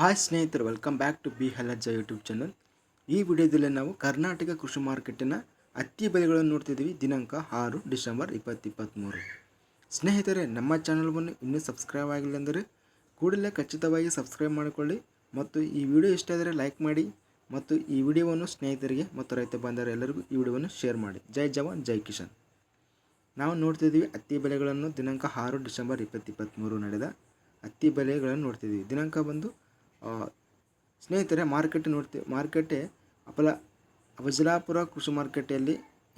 Hi ಸ್ನೇಹಿತರು welcome back to B ಹಲಜ್ಜ YouTube channel ಈ ವಿಡಿಯೋದಲ್ಲಿ ನಾವು ಕರ್ನಾಟಕ ಕೃಷಿ ಮಾರ್ಕೆಟಿನ ಹತ್ತಿ ಬೆಲೆಗಳನ್ನು ನೋಡ್ತಿದ್ದೀವಿ. ದಿನಾಂಕ ಆರು ಡಿಸೆಂಬರ್ ಇಪ್ಪತ್ತು ಇಪ್ಪತ್ತ್ಮೂರು ಸ್ನೇಹಿತರೆ, ನಮ್ಮ ಚಾನಲ್ವನ್ನು ಇನ್ನೂ ಸಬ್ಸ್ಕ್ರೈಬ್ ಆಗಿಲ್ಲ ಅಂದರೆ ಕೂಡಲೇ ಖಚಿತವಾಗಿ ಸಬ್ಸ್ಕ್ರೈಬ್ ಮಾಡಿಕೊಳ್ಳಿ. ಮತ್ತು ಈ ವಿಡಿಯೋ ಇಷ್ಟ ಆದರೆ ಲೈಕ್ ಮಾಡಿ. ಮತ್ತು ಈ ವಿಡಿಯೋವನ್ನು ಸ್ನೇಹಿತರಿಗೆ ಮತ್ತು ರೈತ ಬಾಂಧವರು ಎಲ್ಲರಿಗೂ ಈ ವಿಡಿಯೋವನ್ನು ಶೇರ್ ಮಾಡಿ. ಜೈ ಜವಾನ್, ಜೈ ಕಿಶನ್ ನಾವು ನೋಡ್ತಿದ್ದೀವಿ ಹತ್ತಿ ಬೆಲೆಗಳನ್ನು ದಿನಾಂಕ ಆರು ಡಿಸೆಂಬರ್ ಇಪ್ಪತ್ತು ಇಪ್ಪತ್ತ್ಮೂರು ನಡೆದ ಹತ್ತಿ ಬೆಲೆಗಳನ್ನು ನೋಡ್ತಿದ್ದೀವಿ. ದಿನಾಂಕ ಬಂದು ಸ್ನೇಹಿತರೆ ಮಾರ್ಕೆಟ್ ನೋಡ್ತೀವಿ. ಮಾರ್ಕೆಟೆ ಅಪಲ ಅಫಜಲಾಪುರ ಕೃಷಿ ಮಾರ್ಕೆಟಲ್ಲಿ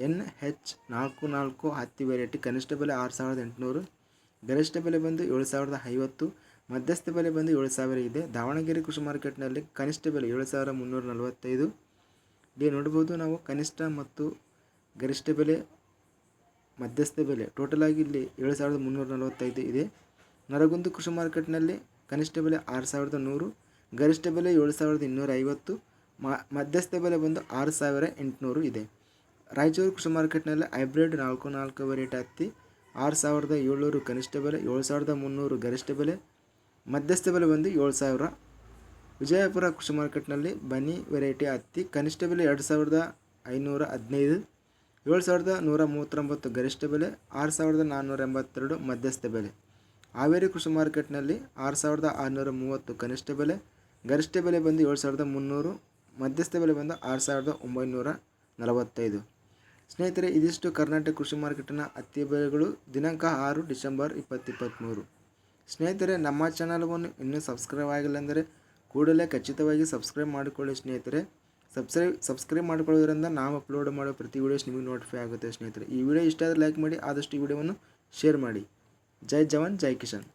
ಎನ್ ಹೆಚ್ ನಾಲ್ಕು ನಾಲ್ಕು ಹತ್ತಿ ವೆರೈಟಿ ಕನಿಷ್ಠ ಬೆಲೆ ಆರು ಸಾವಿರದ ಎಂಟುನೂರು, ಗರಿಷ್ಠ ಬೆಲೆ ಬಂದು ಏಳು ಸಾವಿರದ ಐವತ್ತು, ಮಧ್ಯಸ್ಥ ಬೆಲೆ ಬಂದು ಏಳು ಸಾವಿರ ಇದೆ. ದಾವಣಗೆರೆ ಕೃಷಿ ಮಾರ್ಕೆಟ್ನಲ್ಲಿ ಕನಿಷ್ಠ ಬೆಲೆ ಏಳು ಸಾವಿರ ಮುನ್ನೂರ ನಲವತ್ತೈದು. ಇಲ್ಲಿ ನೋಡ್ಬೋದು ನಾವು ಕನಿಷ್ಠ ಮತ್ತು ಗರಿಷ್ಠ ಬೆಲೆ, ಮಧ್ಯಸ್ಥ ಬೆಲೆ. ಟೋಟಲ್ ಆಗಿ ಇಲ್ಲಿ ಏಳು ಸಾವಿರದ ಮುನ್ನೂರ ನಲವತ್ತೈದು ಇದೆ. ನರಗುಂದ ಕೃಷಿ ಮಾರ್ಕೆಟ್ನಲ್ಲಿ ಕನಿಷ್ಠ ಬೆಲೆ ಆರು ಸಾವಿರದ ನೂರು ಗರಿಷ್ಠ ಬೆಲೆ ಏಳು ಸಾವಿರದ ಇನ್ನೂರ ಐವತ್ತು ಮಧ್ಯಸ್ಥ ಬೆಲೆ ಬಂದು ಆರು ಸಾವಿರ ಎಂಟುನೂರು ಇದೆ. ರಾಯಚೂರು ಕೃಷಿ ಮಾರ್ಕೆಟ್ನಲ್ಲಿ ಹೈಬ್ರಿಡ್ ನಾಲ್ಕು ನಾಲ್ಕು ವೆರೈಟಿ ಹತ್ತಿ ಆರು ಸಾವಿರದ ಏಳ್ನೂರು ಕನಿಷ್ಠ ಬೆಲೆ ಏಳು ಸಾವಿರದ ಮುನ್ನೂರು ಗರಿಷ್ಠ ಬೆಲೆ, ಮಧ್ಯಸ್ಥ ಬೆಲೆ ಬಂದು ಏಳು ಸಾವಿರ ವಿಜಯಪುರ ಕೃಷಿ ಮಾರ್ಕೆಟ್ನಲ್ಲಿ ಬನಿ ವೆರೈಟಿ ಹತ್ತಿ, ಕನಿಷ್ಠ ಬೆಲೆ ಎರಡು ಸಾವಿರದ ಐನೂರ ಹದಿನೈದು ಏಳು ಸಾವಿರದ ನೂರ ಮೂವತ್ತೊಂಬತ್ತು ಗರಿಷ್ಠ ಬೆಲೆ ಆರು ಸಾವಿರದ ನಾನ್ನೂರ ಎಂಬತ್ತೆರಡು ಮಧ್ಯಸ್ಥ ಬೆಲೆ. ಹಾವೇರಿ ಕೃಷಿ ಮಾರ್ಕೆಟ್ನಲ್ಲಿ ಆರು ಸಾವಿರದ ಆರುನೂರ ಮೂವತ್ತು ಕನಿಷ್ಠ ಬೆಲೆ ಗರಿಷ್ಠ ಬೆಲೆ ಬಂದು ಏಳು ಸಾವಿರದ ಮುನ್ನೂರು, ಮಧ್ಯಸ್ಥ ಬೆಲೆ ಬಂದು ಆರು ಸಾವಿರದ ಒಂಬೈನೂರ ನಲವತ್ತೈದು. ಸ್ನೇಹಿತರೆ, ಇದಿಷ್ಟು ಕರ್ನಾಟಕ ಕೃಷಿ ಮಾರ್ಕೆಟಿನ ಹತ್ತಿ ಬೆಲೆಗಳು ದಿನಾಂಕ ಆರು ಡಿಸೆಂಬರ್ ಇಪ್ಪತ್ತು ಇಪ್ಪತ್ತ್ಮೂರು ಸ್ನೇಹಿತರೆ, ನಮ್ಮ ಚಾನಲ್ವನ್ನು ಇನ್ನೂ ಸಬ್ಸ್ಕ್ರೈಬ್ ಆಗಿಲ್ಲ ಅಂದರೆ ಕೂಡಲೇ ಖಚಿತವಾಗಿ ಸಬ್ಸ್ಕ್ರೈಬ್ ಮಾಡಿಕೊಳ್ಳಿ ಸ್ನೇಹಿತರೆ. ಸಬ್ಸ್ಕ್ರೈಬ್ ಸಬ್ಸ್ಕ್ರೈಬ್ ಮಾಡಿಕೊಳ್ಳೋದ್ರಿಂದ ನಾವು ಅಪ್ಲೋಡ್ ಮಾಡೋ ಪ್ರತಿ ವೀಡಿಯೋಸ್ ನಿಮಗೆ ನೋಟಿಫೈ ಆಗುತ್ತೆ ಸ್ನೇಹಿತರೆ. ಈ ವಿಡಿಯೋ ಇಷ್ಟ ಆದರೆ ಲೈಕ್ ಮಾಡಿ, ಆದಷ್ಟು ಈ ವಿಡಿಯೋವನ್ನು ಶೇರ್ ಮಾಡಿ. ಜೈ ಜವಾನ್, ಜೈ ಕಿಶನ್